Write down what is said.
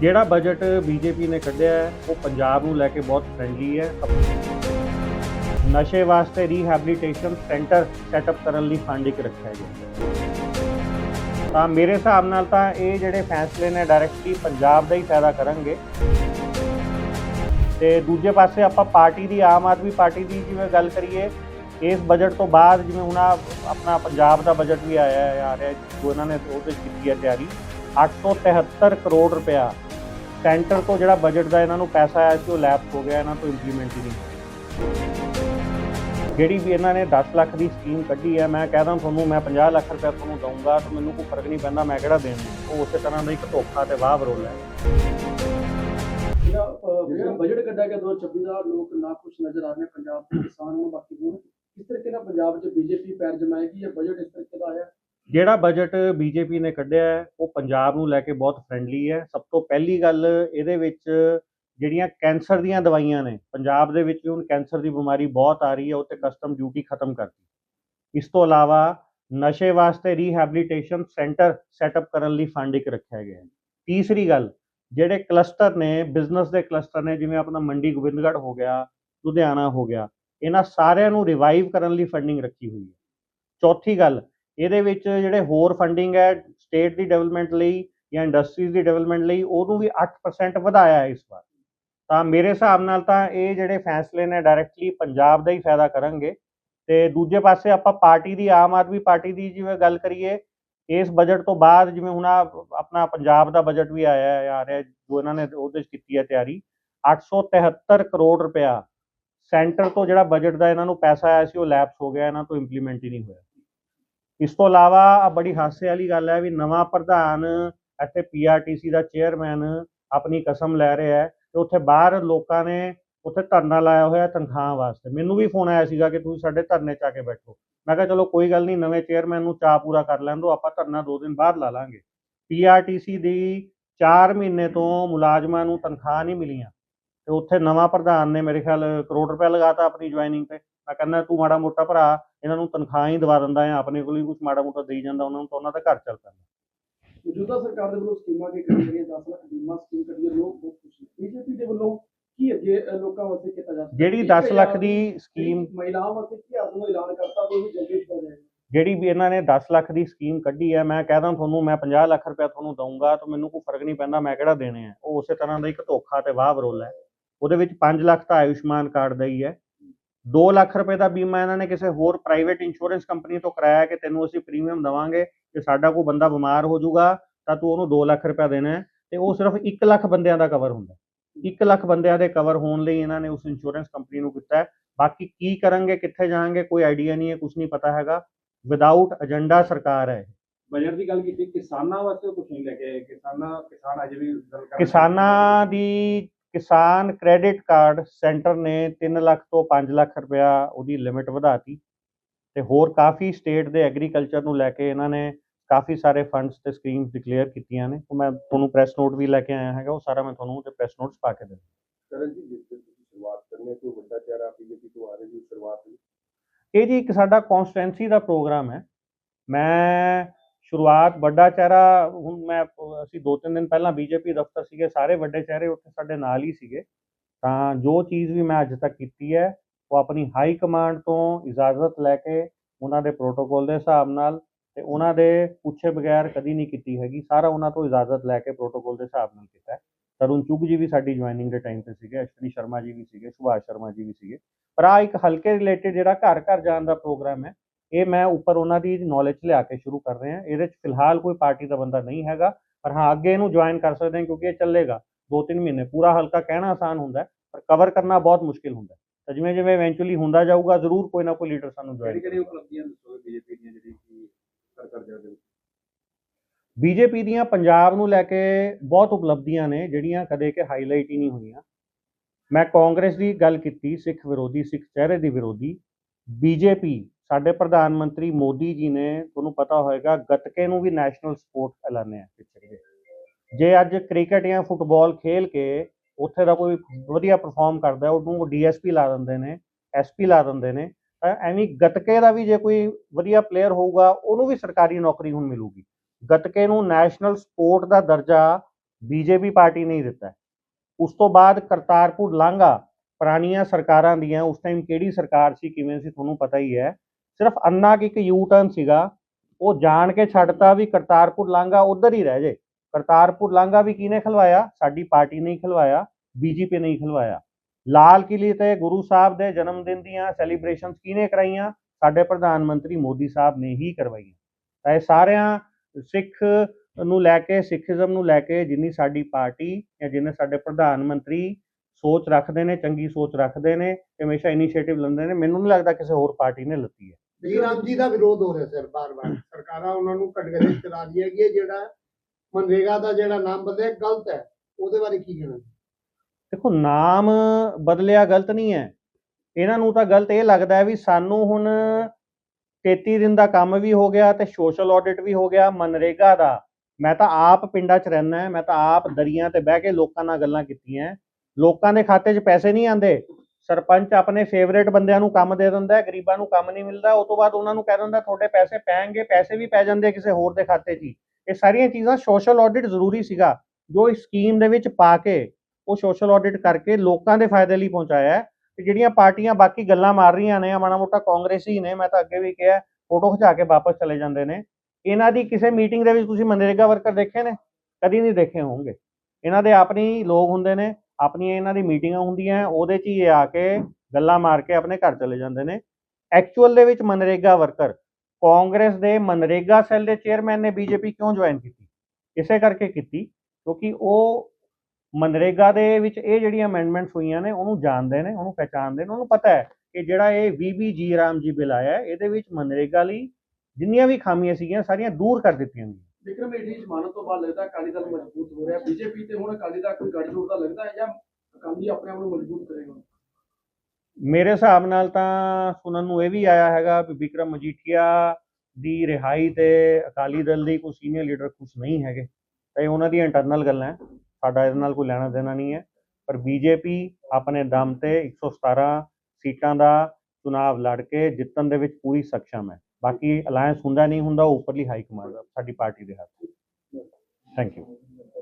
ਜਿਹੜਾ budget BJP ਨੇ ਕੱਢਿਆ ਹੈ, ਉਹ ਪੰਜਾਬ ਨੂੰ ਲੈ ਕੇ ਬਹੁਤ ਫ੍ਰੈਂਡਲੀ ਹੈ। ਨਸ਼ੇ ਵਾਸਤੇ ਰੀਹੈਬਿਲਿਟੇਸ਼ਨ ਸੈਂਟਰ ਸੈਟਅਪ ਕਰਨ ਲਈ ਫੰਡ ਇੱਕ ਰੱਖਿਆ ਗਿਆ ਤਾਂ ਮੇਰੇ ਹਿਸਾਬ ਨਾਲ ਤਾਂ ਇਹ ਜਿਹੜੇ ਫੈਸਲੇ ਨੇ ਡਾਇਰੈਕਟਲੀ ਪੰਜਾਬ ਦਾ ਹੀ ਫਾਇਦਾ ਕਰਨਗੇ। ਤੇ ਦੂਜੇ ਪਾਸੇ ਆਪਾਂ ਪਾਰਟੀ ਦੀ ਆਮ ਆਦਮੀ ਪਾਰਟੀ ਦੀ ਜਿਵੇਂ ਗੱਲ ਕਰੀਏ ਇਸ ਬਜਟ ਤੋਂ ਬਾਅਦ ਜਿਵੇਂ ਹੁਣ ਆਪਣਾ ਪੰਜਾਬ ਦਾ ਬਜਟ ਵੀ ਆਇਆ ਹੈ ਆ ਰਿਹਾ ਜੋ ਇਹਨਾਂ ਨੇ ਉਹਦੇ ਕੀਤੀ ਹੈ ਤਿਆਰੀ 873 ਕਰੋੜ ਰੁਪਇਆ ਸੈਂਟਰ ਤੋਂ ਜਿਹੜਾ ਬਜਟ ਦਾ ਇਹਨਾਂ ਨੂੰ ਪੈਸਾ ਆਇਆ ਸੀ, ਉਹ ਲੈਪਸ ਹੋ ਗਿਆ, ਇਹਨਾਂ ਤੋਂ ਇੰਪਲੀਮੈਂਟ ਹੀ ਨਹੀਂ। ਜਿਹੜੀ ਵੀ ਇਹਨਾਂ ਨੇ 10 ਲੱਖ ਦੀ ਸਕੀਮ ਕੱਢੀ ਹੈ ਮੈਂ ਕਹਿੰਦਾ ਤੁਹਾਨੂੰ, ਮੈਂ 50 ਲੱਖ ਰੁਪਏ ਤੁਹਾਨੂੰ ਦਊਂਗਾ, ਤਾਂ ਮੈਨੂੰ ਕੋਈ ਫ਼ਰਕ ਨਹੀਂ ਪੈਂਦਾ ਮੈਂ ਕਿਹੜਾ ਦੇਣਾ ਉਹ ਉਸੇ ਤਰ੍ਹਾਂ ਦਾ ਇੱਕ ਧੋਖਾ ਤੇ ਵਾਹ ਬਰੋਲ ਹੈ। ਜਿਹੜਾ ਬਜਟ ਕੱਢਿਆ ਗਿਆ 2026 ਦਾ, ਲੋਕ ਨਾ ਖੁਸ਼ ਨਜ਼ਰ ਆ ਰਹੇ ਪੰਜਾਬ ਦੇ ਕਿਸਾਨ ਨੂੰ ਬਾਕੀ ਨੂੰ ਕਿਸ ਤਰੀਕੇ ਨਾਲ ਪੰਜਾਬ 'ਚ ਬੀਜੇਪੀ ਪੈਰ ਜਮਾਏਗੀ ਇਹ ਬਜਟ ਇਸ ਤਰੀਕੇ ਦਾ ਆਇਆ? ਜਿਹੜਾ ਬਜਟ ਬੀਜੇਪੀ ਨੇ ਕੱਢਿਆ ਹੈ, ਉਹ ਪੰਜਾਬ ਨੂੰ ਲੈ ਕੇ ਬਹੁਤ ਫ੍ਰੈਂਡਲੀ ਹੈ। ਸਭ ਤੋਂ ਪਹਿਲੀ ਗੱਲ ਇਹਦੇ ਵਿੱਚ ਜਿਹੜੀਆਂ ਕੈਂਸਰ ਦੀਆਂ ਦਵਾਈਆਂ ਨੇ ਪੰਜਾਬ ਦੇ ਵਿੱਚ ਵੀ ਹੁਣ ਕੈਂਸਰ ਦੀ ਬਿਮਾਰੀ ਬਹੁਤ ਆ ਰਹੀ ਹੈ ਉੱਤੇ ਕਸਟਮ ਡਿਊਟੀ ਖਤਮ ਕਰਤੀ। ਇਸ ਤੋਂ ਇਲਾਵਾ ਨਸ਼ੇ ਵਾਸਤੇ ਰੀਹੈਬਿਲਿਟੇਸ਼ਨ ਸੈਂਟਰ ਸੈਟਅਪ ਕਰਨ ਲਈ ਫੰਡ ਇੱਕ ਰੱਖਿਆ ਗਿਆ ਹੈ। ਤੀਸਰੀ ਗੱਲ ਜਿਹੜੇ ਕਲਸਟਰ ਨੇ ਬਿਜ਼ਨਸ ਦੇ ਕਲਸਟਰ ਨੇ ਜਿਵੇਂ ਆਪਣਾ ਮੰਡੀ ਗੋਬਿੰਦਗੜ੍ਹ ਹੋ ਗਿਆ ਲੁਧਿਆਣਾ ਹੋ ਗਿਆ ਇਹਨਾਂ ਸਾਰਿਆਂ ਨੂੰ ਰਿਵਾਈਵ ਕਰਨ ਲਈ ਫੰਡਿੰਗ ਰੱਖੀ ਹੋਈ ਹੈ। ਚੌਥੀ ਗੱਲ ਇਹਦੇ ਵਿੱਚ ਜਿਹੜੇ ਹੋਰ ਫੰਡਿੰਗ ਹੈ ਸਟੇਟ ਦੀ ਡਿਵੈਲਪਮੈਂਟ ਲਈ ਜਾਂ ਇੰਡਸਟਰੀਜ਼ ਦੀ ਡਿਵੈਲਪਮੈਂਟ ਲਈ, ਉਹਨੂੰ ਵੀ 8% ਵਧਾਇਆ ਇਸ ਵਾਰ। ਤਾਂ ਮੇਰੇ ਹਿਸਾਬ ਨਾਲ ਤਾਂ ਇਹ ਜਿਹੜੇ ਫੈਸਲੇ ਨੇ ਡਾਇਰੈਕਟਲੀ ਪੰਜਾਬ ਦਾ ਹੀ ਫਾਇਦਾ ਕਰਨਗੇ। ਤੇ ਦੂਜੇ ਪਾਸੇ ਆਪਾਂ ਪਾਰਟੀ ਦੀ, ਆਮ ਆਦਮੀ ਪਾਰਟੀ ਦੀ ਜਿਵੇਂ ਗੱਲ ਕਰੀਏ, ਇਸ ਬਜਟ ਤੋਂ ਬਾਅਦ ਜਿਵੇਂ ਹੁਣ ਆਪਣਾ ਪੰਜਾਬ ਦਾ ਬਜਟ ਵੀ ਆਇਆ ਹੈ, ਆ ਰਿਹਾ ਜੋ ਇਹਨਾਂ ਨੇ ਉਹਦੇ 'ਚ ਕੀਤੀ ਹੈ ਤਿਆਰੀ 873 ਕਰੋੜ ਰੁਪਇਆ ਸੈਂਟਰ ਤੋਂ ਜਿਹੜਾ ਬਜਟ ਦਾ ਇਹਨਾਂ ਨੂੰ ਪੈਸਾ ਆਇਆ ਸੀ, ਉਹ ਲੈਪਸ ਹੋ ਗਿਆ, ਇਹਨਾਂ ਤੋਂ ਇੰਪਲੀਮੈਂਟ ਹੀ ਨਹੀਂ ਹੋਇਆ। ਇਸ ਤੋਂ ਇਲਾਵਾ ਆਹ ਬੜੀ ਹਾਸੇ ਵਾਲੀ ਗੱਲ ਹੈ ਵੀ ਨਵਾਂ ਪ੍ਰਧਾਨ ਇੱਥੇ ਪੀਆਰਟੀਸੀ ਦਾ ਚੇਅਰਮੈਨ ਆਪਣੀ ਕਸਮ ਲੈ ਰਿਹਾ ਹੈ ਤੇ ਉੱਥੇ ਬਾਹਰ ਲੋਕਾਂ ਨੇ ਉੱਥੇ ਧਰਨਾ ਲਾਇਆ ਹੋਇਆ ਤਨਖਾਹ ਵਾਸਤੇ। ਮੈਨੂੰ ਵੀ ਫੋਨ ਆਇਆ ਸੀਗਾ ਕਿ ਤੁਸੀਂ ਸਾਡੇ ਧਰਨੇ 'ਚ ਆ ਕੇ ਬੈਠੋ। ਮੈਂ ਕਿਹਾ ਚਲੋ ਕੋਈ ਗੱਲ ਨਹੀਂ, ਨਵੇਂ ਚੇਅਰਮੈਨ ਨੂੰ ਚਾਹ ਪੂਰਾ ਕਰ ਲੈਣ ਦਿਓ, ਆਪਾਂ ਧਰਨਾ ਦੋ ਦਿਨ ਬਾਅਦ ਲਾ ਲਾਂਗੇ। ਪੀਆਰਟੀਸੀ ਦੀ 4 ਮਹੀਨੇ ਤੋਂ ਮੁਲਾਜ਼ਮਾਂ ਨੂੰ ਤਨਖਾਹ ਨਹੀਂ ਮਿਲੀਆਂ ਤੇ ਉੱਥੇ ਨਵਾਂ ਪ੍ਰਧਾਨ ਨੇ ਮੇਰੇ ਖਿਆਲ ਕਰੋੜ ਰੁਪਏ ਲਗਾਤਾ ਆਪਣੀ ਜੁਆਇਨਿੰਗ ਤੇ। ਮੈਂ ਕਹਿੰਦਾ ਤੂੰ ਮਾੜਾ ਮੋਟਾ ਭਰਾ ਇਹਨਾਂ ਨੂੰ ਤਨਖਾਹ ਹੀ ਦਵਾ ਦਿੰਦਾ ਹੈ ਆਪਣੇ ਕੋਲ ਹੀ ਕੁਝ ਮਾੜਾ ਮੋਟਾ ਦੇਈ ਜਾਂਦਾ ਉਹਨਾਂ ਨੂੰ ਤਾਂ ਉਹਨਾਂ ਦਾ ਘਰ ਚੱਲ ਪੈਂਦਾ। ਮੌਜੂਦਾ ਸਰਕਾਰ ਦੇ ਵੱਲੋਂ ਸਕੀਮਾਂ ਕਿ ਕੱਢੀਆਂ ਗਈਆਂ 10 ਲੱਖ ਬੀਮਾ ਸਕੀਮ ਹੈ ਲੋਕ ਬਹੁਤ ਖੁਸ਼ ਨੇ। ਬੀਜੇਪੀ ਦੇ ਵੱਲੋਂ ਕੀ ਅੱਗੇ ਲੋਕਾਂ ਵਾਸਤੇ ਕੀਤਾ ਜਾ ਜਿਹੜੀ ਇੱਕ 10 ਲੱਖ ਦੀ ਸਕੀਮ ਮਹਿਲਾਵਾਂ ਵਾਸਤੇ ਕੀ ਆਪ ਨੂੰ ਐਲਾਨ ਕਰਤਾ ਕਿ ਉਹ ਵੀ ਜਲਦੀ ਕੀਤਾ ਜਾਏਗਾ। ਜਿਹੜੀ ਵੀ ਇਹਨਾਂ ਨੇ 10 ਲੱਖ ਦੀ ਸਕੀਮ ਕੱਢੀ ਹੈ ਮੈਂ ਕਹਿੰਦਾ ਤੁਹਾਨੂੰ ਮੈਂ 50 ਲੱਖ ਰੁਪਏ ਤੁਹਾਨੂੰ ਦਊਂਗਾ ਤਾਂ ਮੈਨੂੰ ਕੋਈ ਫ਼ਰਕ ਨਹੀਂ ਪੈਂਦਾ ਮੈਂ ਕਿਹੜਾ ਦੇਣੇ ਆ? ਉਹ ਉਸੇ ਤਰ੍ਹਾਂ ਦਾ ਇੱਕ ਧੋਖਾ ਤੇ ਵਾਹ ਬਰੋਲ ਹੈ। ਉਹਦੇ ਵਿੱਚ 5 ਲੱਖ ਤਾਂ ਆਯੁਸ਼ਮਾਨ ਕਾਰਡ ਦਾ ਹੀ ਹੈ। 2 ਲੱਖ ਰੁਪਏ ਦਾ ਬੀਮਾ ਇਹਨਾਂ ਨੇ ਕਿਸੇ ਹੋਰ ਪ੍ਰਾਈਵੇਟ ਇੰਸ਼ੋਰੈਂਸ ਕੰਪਨੀ ਤੋਂ ਕਰਾਇਆ ਕਿ ਤੈਨੂੰ ਅਸੀਂ ਪ੍ਰੀਮੀਅਮ ਦਵਾਂਗੇ ਕਿ ਸਾਡਾ ਕੋਈ ਬੰਦਾ ਬਿਮਾਰ ਹੋ ਜਾਊਗਾ ਤਾਂ ਤੂੰ ਉਹਨੂੰ 2 ਲੱਖ ਰੁਪਏ ਦੇਣਾ ਹੈ ਤੇ ਉਹ ਸਿਰਫ 1 ਲੱਖ ਬੰਦਿਆਂ ਦਾ ਕਵਰ ਹੁੰਦਾ 1 ਲੱਖ ਬੰਦਿਆਂ ਦੇ ਕਵਰ ਹੋਣ ਲਈ ਇਹਨਾਂ ਨੇ ਉਸ ਇੰਸ਼ੋਰੈਂਸ ਕੰਪਨੀ ਨੂੰ ਕੀਤਾ ਹੈ। ਬਾਕੀ ਕੀ ਕਰਨਗੇ ਕਿੱਥੇ ਜਾਣਗੇ ਕੋਈ ਆਈਡੀਆ ਨਹੀਂ ਹੈ ਕੁਝ ਨਹੀਂ ਪਤਾ ਹੈਗਾ। ਵਿਦਆਊਟ ਏਜੰਡਾ ਸਰਕਾਰ ਹੈ। ਬਜਟ ਦੀ ਗੱਲ ਕੀਤੀ ਕਿਸਾਨਾਂ ਵਾਸਤੇ ਕੁਝ ਨਹੀਂ ਲੈ ਕੇ ਕਿਸਾਨਾਂ ਕਿਸਾਨ ਅਜੇ ਵੀ ਗੱਲ ਕਰ ਰਹੇ ਕਿਸਾਨਾਂ ਦੀ ਕਿਸਾਨ ਕ੍ਰੈਡਿਟ ਕਾਰਡ ਸੈਂਟਰ ਨੇ 3 ਲੱਖ ਤੋਂ 5 ਲੱਖ ਰੁਪਇਆ ਉਹਦੀ ਲਿਮਿਟ ਵਧਾਤੀ ਤੇ ਹੋਰ ਕਾਫੀ ਸਟੇਟ ਦੇ ਐਗਰੀਕਲਚਰ ਨੂੰ ਲੈ ਕੇ ਇਹਨਾਂ ਨੇ ਕਾਫੀ ਸਾਰੇ ਫੰਡਸ ਤੇ ਸਕੀਮਸ ਡਿਕਲੇਅਰ ਕੀਤੀਆਂ ਨੇ। ਉਹ ਮੈਂ ਤੁਹਾਨੂੰ ਪ੍ਰੈਸ ਨੋਟ ਵੀ ਲੈ ਕੇ ਆਇਆ ਹੈਗਾ ਉਹ ਸਾਰਾ ਮੈਂ ਤੁਹਾਨੂੰ ਤੇ ਪ੍ਰੈਸ ਨੋਟਸ ਪਾ ਕੇ ਦੇ ਕਰਨ ਜੀ ਜਿਸ ਤੇ ਤੁਸੀਂ ਸ਼ੁਰੂਆਤ ਕਰਨੇ ਕੋਈ ਵੱਡਾ ਚਿਹਰਾ ਬੀਜੇਪੀ ਤੋਂ ਆ ਰਿਹਾ ਜੀ ਸ਼ੁਰੂਆਤ ਇਹ ਜੀ ਇੱਕ ਸਾਡਾ ਕਨਸਟੀਟੈਂਸੀ ਦਾ ਪ੍ਰੋਗਰਾਮ ਹੈ। ਮੈਂ ਸ਼ੁਰੂਆਤ ਵੱਡਾ ਚਿਹਰਾ, ਹੁਣ ਮੈਂ, ਅਸੀਂ ਦੋ ਤਿੰਨ ਦਿਨ ਪਹਿਲਾਂ ਬੀਜੇਪੀ ਦਫ਼ਤਰ ਸੀਗੇ, ਸਾਰੇ ਵੱਡੇ ਚਿਹਰੇ ਉੱਥੇ ਸਾਡੇ ਨਾਲ ਹੀ ਸੀਗੇ। ਤਾਂ ਜੋ ਚੀਜ਼ ਵੀ ਮੈਂ ਅੱਜ ਤੱਕ ਕੀਤੀ ਹੈ, ਉਹ ਆਪਣੀ ਹਾਈ ਕਮਾਂਡ ਤੋਂ ਇਜਾਜ਼ਤ ਲੈ ਕੇ ਉਹਨਾਂ ਦੇ ਪ੍ਰੋਟੋਕੋਲ ਦੇ ਹਿਸਾਬ ਨਾਲ ਤੇ ਉਹਨਾਂ ਦੇ ਪੁੱਛੇ ਬਗੈਰ ਕਦੀ ਨਹੀਂ ਕੀਤੀ ਹੈਗੀ, ਸਾਰਾ ਉਹਨਾਂ ਤੋਂ ਇਜਾਜ਼ਤ ਲੈ ਕੇ ਪ੍ਰੋਟੋਕੋਲ ਦੇ ਹਿਸਾਬ ਨਾਲ ਕੀਤਾ ਤਰੁਣ ਚੁੱਗ ਜੀ ਵੀ ਸਾਡੀ ਜੁਆਇਨਿੰਗ ਦੇ ਟਾਈਮ ਤੇ ਸੀਗੇ, ਅਸ਼ਵਨੀ ਸ਼ਰਮਾ ਜੀ ਵੀ ਸੀਗੇ, ਸੁਭਾਸ਼ ਸ਼ਰਮਾ ਜੀ ਵੀ ਸੀਗੇ। ਪਰ ਆ ਇੱਕ ਹਲਕੇ ਰਿਲੇਟਡ ਜਿਹੜਾ ਘਰ ਘਰ ਜਾਣ ਦਾ ਪ੍ਰੋਗਰਾਮ ਹੈ ਇਹ ਮੈਂ ਉੱਪਰ ਉਹਨਾਂ ਦੀ ਨੌਲੇਜ ਲਿਆ ਕੇ ਸ਼ੁਰੂ ਕਰ ਰਹੇ ਹਾਂ ਇਹਦੇ 'ਚ ਫਿਲਹਾਲ ਕੋਈ ਪਾਰਟੀ ਦਾ ਬੰਦਾ ਨਹੀਂ ਹੈਗਾ ਪਰ ਹਾਂ ਅੱਗੇ ਇਹਨੂੰ ਜੁਆਇਨ ਕਰ ਸਕਦੇ ਹਾਂ ਕਿਉਂਕਿ ਇਹ ਚੱਲੇਗਾ। 2-3 ਮਹੀਨੇ ਪੂਰਾ ਹਲਕਾ ਕਹਿਣਾ ਆਸਾਨ ਹੁੰਦਾ ਪਰ ਕਵਰ ਕਰਨਾ ਬਹੁਤ ਮੁਸ਼ਕਿਲ ਹੁੰਦਾ ਤਾਂ ਜਿਵੇਂ ਜਿਵੇਂ ਇਵੈਂਚੁਅਲੀ ਹੁੰਦਾ ਜਾਊਗਾ ਜ਼ਰੂਰ ਕੋਈ ਨਾ ਕੋਈ ਲੀਡਰ ਸਾਨੂੰ ਜੁਆਇਨ ਕਿਹੜੀ ਉਪਲਬਧੀਆਂ ਦੱਸੋਗੇ ਬੀਜੇਪੀ ਦੀਆਂ ਜਿਹੜੀ ਕਿ ਕਰ ਕਰ ਜਾਂਦੇ ਬੀਜੇਪੀ ਦੀਆਂ ਪੰਜਾਬ ਨੂੰ ਲੈ ਕੇ ਬਹੁਤ ਉਪਲਬਧੀਆਂ ਨੇ ਜਿਹੜੀਆਂ ਕਦੇ ਕਿ ਹਾਈਲਾਈਟ ਹੀ ਨਹੀਂ ਹੋਈਆਂ। ਮੈਂ ਕਾਂਗਰਸ ਦੀ ਗੱਲ ਕੀਤੀ ਸਿੱਖ ਵਿਰੋਧੀ ਸਿੱਖ ਚਿਹਰੇ ਦੀ ਵਿਰੋਧੀ। ਬੀਜੇਪੀ ਸਾਡੇ ਪ੍ਰਧਾਨ ਮੰਤਰੀ ਮੋਦੀ ਜੀ ਨੇ ਤੁਹਾਨੂੰ ਪਤਾ ਹੋਵੇਗਾ ਗੱਤਕੇ ਨੂੰ ਵੀ ਨੈਸ਼ਨਲ ਸਪੋਰਟ ਐਲਾਨਿਆ ਪਿੱਛੇ ਜੇ ਅੱਜ ਕ੍ਰਿਕਟ ਜਾਂ ਫੁੱਟਬਾਲ ਖੇਲ ਕੇ ਉੱਥੇ ਦਾ ਕੋਈ ਵਧੀਆ ਪਰਫਾਰਮ ਕਰਦਾ ਹੈ, ਉਹਨੂੰ ਡੀਐਸਪੀ ਲਾ ਦਿੰਦੇ ਨੇ ਐਸਪੀ ਲਾ ਦਿੰਦੇ ਨੇ ਤਾਂ ਐਵੇਂ ਗੱਤਕੇ ਦਾ ਵੀ ਜੇ ਕੋਈ ਵਧੀਆ ਪਲੇਅਰ ਹੋਊਗਾ ਉਹਨੂੰ ਵੀ ਸਰਕਾਰੀ ਨੌਕਰੀ ਹੁਣ ਮਿਲੂਗੀ। ਗੱਤਕੇ ਨੂੰ ਨੈਸ਼ਨਲ ਸਪੋਰਟ ਦਾ ਦਰਜਾ ਬੀਜੇਪੀ ਪਾਰਟੀ ਨੇ ਦਿੱਤਾ ਉਸ ਤੋਂ ਬਾਅਦ ਕਰਤਾਰਪੁਰ ਲਾਂਘਾ ਪੁਰਾਣੀਆਂ ਸਰਕਾਰਾਂ ਦੀਆਂ ਉਸ ਟਾਈਮ ਕਿਹੜੀ ਸਰਕਾਰ ਸੀ ਕਿਵੇਂ ਸੀ ਤੁਹਾਨੂੰ ਪਤਾ ਹੀ ਹੈ। ਸਿਰਫ ਅੰਨਾ ਕਿ ਇੱਕ ਯੂ ਟਰਨ ਸੀਗਾ, ਉਹ ਜਾਣ ਕੇ ਛੱਡਤਾ ਵੀ ਕਰਤਾਰਪੁਰ ਲਾਂਘਾ ਉਧਰ ਹੀ ਰਹਿ ਜੇ। ਕਰਤਾਰਪੁਰ ਲਾਂਘਾ ਵੀ ਕਿਹਨੇ ਖਲਵਾਇਆ? ਸਾਡੀ ਪਾਰਟੀ ਨਹੀਂ ਹੀ ਖਲਵਾਇਆ ਬੀਜੇਪੀ ਨੇ ਹੀ ਖਲਵਾਇਆ। ਲਾਲ ਕਿਲੇ ਤੇ ਗੁਰੂ ਸਾਹਿਬ ਦੇ ਜਨਮ ਦਿਨ ਦੀਆਂ ਸੈਲੀਬ੍ਰੇਸ਼ਨਸ ਕਿਹਨੇ ਕਰਾਈਆਂ? ਸਾਡੇ ਪ੍ਰਧਾਨ ਮੰਤਰੀ ਮੋਦੀ ਸਾਹਿਬ ਨੇ ਹੀ ਕਰਵਾਈਆਂ। ਤਾਂ ਇਹ ਸਾਰਿਆਂ ਸਿੱਖ ਨੂੰ ਲੈ ਕੇ, ਸਿੱਖੀਜ਼ਮ ਨੂੰ ਲੈ ਕੇ ਜਿੰਨੀ ਸਾਡੀ ਪਾਰਟੀ ਜਾਂ ਜਿੰਨੇ ਸਾਡੇ ਪ੍ਰਧਾਨ ਮੰਤਰੀ ਸੋਚ ਰੱਖਦੇ ਨੇ, ਚੰਗੀ ਸੋਚ ਰੱਖਦੇ ਨੇ ਹਮੇਸ਼ਾ ਇਨੀਸ਼ੀਏਟਿਵ ਲੈਂਦੇ ਨੇ, ਮੈਨੂੰ ਨਹੀਂ ਲੱਗਦਾ ਕਿਸੇ ਹੋਰ ਪਾਰਟੀ ਨੇ ਲਿੱਤੀ ਹੈ। ਸ਼੍ਰੀ ਰਾਮ ਜੀ ਦਾ ਵਿਰੋਧ ਹੋ ਰਿਹਾ ਸਰ ਬਾਰ-ਬਾਰ ਸਰਕਾਰਾਂ ਉਹਨਾਂ ਨੂੰ ਕਟਗਰੇ ਚਲਾ ਰਹੀਆਂ ਕਿ ਜਿਹੜਾ ਮਨਰੇਗਾ ਦਾ ਜਿਹੜਾ ਨਾਮ ਬਦਲਿਆ, ਗਲਤ ਹੈ। ਉਹਦੇ ਬਾਰੇ ਕੀ ਕਹਿਣਾ? ਦੇਖੋ, ਨਾਮ ਬਦਲਿਆ ਗਲਤ ਨਹੀਂ ਹੈ। ਇਹਨਾਂ ਨੂੰ ਤਾਂ ਗਲਤ ਇਹ ਲੱਗਦਾ ਹੈ ਵੀ ਸਾਨੂੰ ਹੁਣ 33 ਦਿਨ ਦਾ ਕੰਮ ਵੀ ਹੋ ਗਿਆ ਤੇ ਸੋਸ਼ਲ ਆਡਿਟ ਵੀ ਹੋ ਗਿਆ ਮਨਰੇਗਾ ਦਾ। ਮੈਂ ਤਾਂ ਆਪ ਪਿੰਡਾਂ 'ਚ ਰਹਿਣਾ ਮੈਂ ਤਾਂ ਆਪ ਦਰੀਆਂ ਤੇ ਬਹਿ ਕੇ ਲੋਕਾਂ ਨਾਲ ਗੱਲਾਂ ਕੀਤੀਆਂ। ਲੋਕਾਂ ਦੇ ਖਾਤੇ 'ਚ ਪੈਸੇ ਨਹੀਂ ਆਉਂਦੇ। ਸਰਪੰਚ ਆਪਣੇ ਫੇਵਰੇਟ ਬੰਦਿਆਂ ਨੂੰ ਕੰਮ ਦੇ ਦਿੰਦਾ ਹੈ, ਗਰੀਬਾਂ ਨੂੰ ਕੰਮ ਨਹੀਂ ਮਿਲਦਾ ਉਸ ਤੋਂ ਬਾਅਦ ਉਹਨਾਂ ਨੂੰ ਕਹਿ ਦਿੰਦਾ, ਤੁਹਾਡੇ ਪੈਸੇ ਪੈਣਗੇ, ਪੈਸੇ ਵੀ ਪੈ ਜਾਂਦੇ ਕਿਸੇ ਹੋਰ ਦੇ ਖਾਤੇ 'ਚ ਹੀ। ਇਹ ਸਾਰੀਆਂ ਚੀਜ਼ਾਂ ਸੋਸ਼ਲ ਆਡਿਟ ਜ਼ਰੂਰੀ ਸੀਗਾ, ਜੋ ਇਸ ਸਕੀਮ ਦੇ ਵਿੱਚ ਪਾ ਕੇ ਉਹ ਸੋਸ਼ਲ ਆਡਿਟ ਕਰਕੇ ਲੋਕਾਂ ਦੇ ਫਾਇਦੇ ਲਈ ਪਹੁੰਚਾਇਆ ਹੈ। ਤੇ ਜਿਹੜੀਆਂ ਪਾਰਟੀਆਂ ਬਾਕੀ ਗੱਲਾਂ ਮਾਰ ਰਹੀਆਂ ਨੇ ਮਾੜਾ ਮੋਟਾ ਕਾਂਗਰਸੀ ਨੇ, ਮੈਂ ਤਾਂ ਅੱਗੇ ਵੀ ਕਿਹਾ, ਫੋਟੋ ਖਿਚਾ ਕੇ ਵਾਪਸ ਚਲੇ ਜਾਂਦੇ ਨੇ। ਇਹਨਾਂ ਦੀ ਕਿਸੇ ਮੀਟਿੰਗ ਦੇ ਵਿੱਚ ਤੁਸੀਂ ਮਨਰੇਗਾ ਵਰਕਰ ਦੇਖੇ ਨੇ? ਕਦੀ ਨਹੀਂ ਦੇਖੇ ਹੋਣਗੇ। ਇਹਨਾਂ ਦੇ ਆਪਣੇ ਲੋਕ ਹੁੰਦੇ ਨੇ। ਆਪਣੀਆਂ ਇਹਨਾਂ ਦੀ ਮੀਟਿੰਗਾਂ ਹੁੰਦੀਆਂ, ਉਹਦੇ 'ਚ ਹੀ ਇਹ ਆ ਕੇ ਗੱਲਾਂ ਮਾਰ ਕੇ ਆਪਣੇ ਘਰ ਚਲੇ ਜਾਂਦੇ ਨੇ। ਐਕਚੁਅਲ ਦੇ ਵਿੱਚ ਮਨਰੇਗਾ ਵਰਕਰ, ਕਾਂਗਰਸ ਦੇ ਮਨਰੇਗਾ ਸੈੱਲ ਦੇ ਚੇਅਰਮੈਨ ਨੇ ਬੀਜੇਪੀ ਕਿਉਂ ਜੁਆਇਨ ਕੀਤੀ? ਇਸੇ ਕਰਕੇ ਕੀਤੀ, ਕਿਉਂਕਿ ਉਹ ਮਨਰੇਗਾ ਦੇ ਵਿੱਚ ਇਹ ਜਿਹੜੀਆਂ ਅਮੈਂਡਮੈਂਟਸ ਹੋਈਆਂ ਨੇ, ਉਹਨੂੰ ਜਾਣਦੇ ਨੇ, ਉਹਨੂੰ ਪਹਿਚਾਣਦੇ ਨੇ। ਉਹਨੂੰ ਪਤਾ ਹੈ ਕਿ ਜਿਹੜਾ ਇਹ ਵੀਬੀ ਜੀ ਰਾਮ ਜੀ ਬਿੱਲ ਆਇਆ, ਇਹਦੇ ਵਿੱਚ ਮਨਰੇਗਾ ਲਈ ਜਿੰਨੀਆਂ ਵੀ ਖਾਮੀਆਂ ਸੀਗੀਆਂ, ਸਾਰੀਆਂ ਦੂਰ ਕਰ ਦਿੱਤੀਆਂ ਗਈਆਂ। ਵਿਕਰਮ ਏਡੀ ਜ਼ਮਾਨਤ ਤੋਂ ਬਾਅਦ ਲੱਗਦਾ ਅਕਾਲੀ ਦਲ ਮਜ਼ਬੂਤ ਹੋ ਰਿਹਾ। ਬੀਜੇਪੀ ਤੇ ਹੁਣ ਅਕਾਲੀ ਦਾ ਕੋਈ ਗੱਠਜੋੜ ਦਾ ਲੱਗਦਾ ਹੈ ਜਾਂ ਅਕਾਲੀ ਆਪਣੇ ਆਪ ਨੂੰ ਮਜ਼ਬੂਤ ਕਰੇਗਾ? ਮੇਰੇ ਹਿਸਾਬ ਨਾਲ ਤਾਂ ਸੁਣਨ ਨੂੰ ਇਹ ਵੀ ਆਇਆ ਹੈਗਾ ਵੀ ਵਿਕਰਮ ਮਜੀਠੀਆ ਦੀ ਰਿਹਾਈ ਤੇ ਅਕਾਲੀ ਦਲ ਦੇ ਕੋਈ ਸੀਨੀਅਰ ਲੀਡਰ ਖੁਸ਼ ਨਹੀਂ ਹੈਗੇ। ਤਾਂ ਇਹ ਉਹਨਾਂ ਦੀਆਂ ਇੰਟਰਨਲ ਗੱਲਾਂ ਹੈ। ਸਾਡਾ ਇਹਦੇ ਨਾਲ ਕੋਈ ਲੈਣਾ ਦੇਣਾ ਨਹੀਂ ਹੈ। ਪਰ ਬੀਜੇਪੀ ਆਪਣੇ ਦਮ ਤੇ 117 ਸੀਟਾਂ ਦਾ ਚੁਣਾਵ ਲੜ ਕੇ ਜਿੱਤਣ ਦੇ ਵਿੱਚ ਪੂਰੀ ਸક્ષਮ ਹੈ। ਬਾਕੀ ਅਲਾਇੰਸ ਹੁੰਦਾ ਨਹੀਂ ਹੁੰਦਾ ਉਹ ਉੱਪਰਲੀ ਹਾਈ ਕਮਾਂਡ ਸਾਡੀ ਪਾਰਟੀ ਦੇ ਹੱਥ। Thank you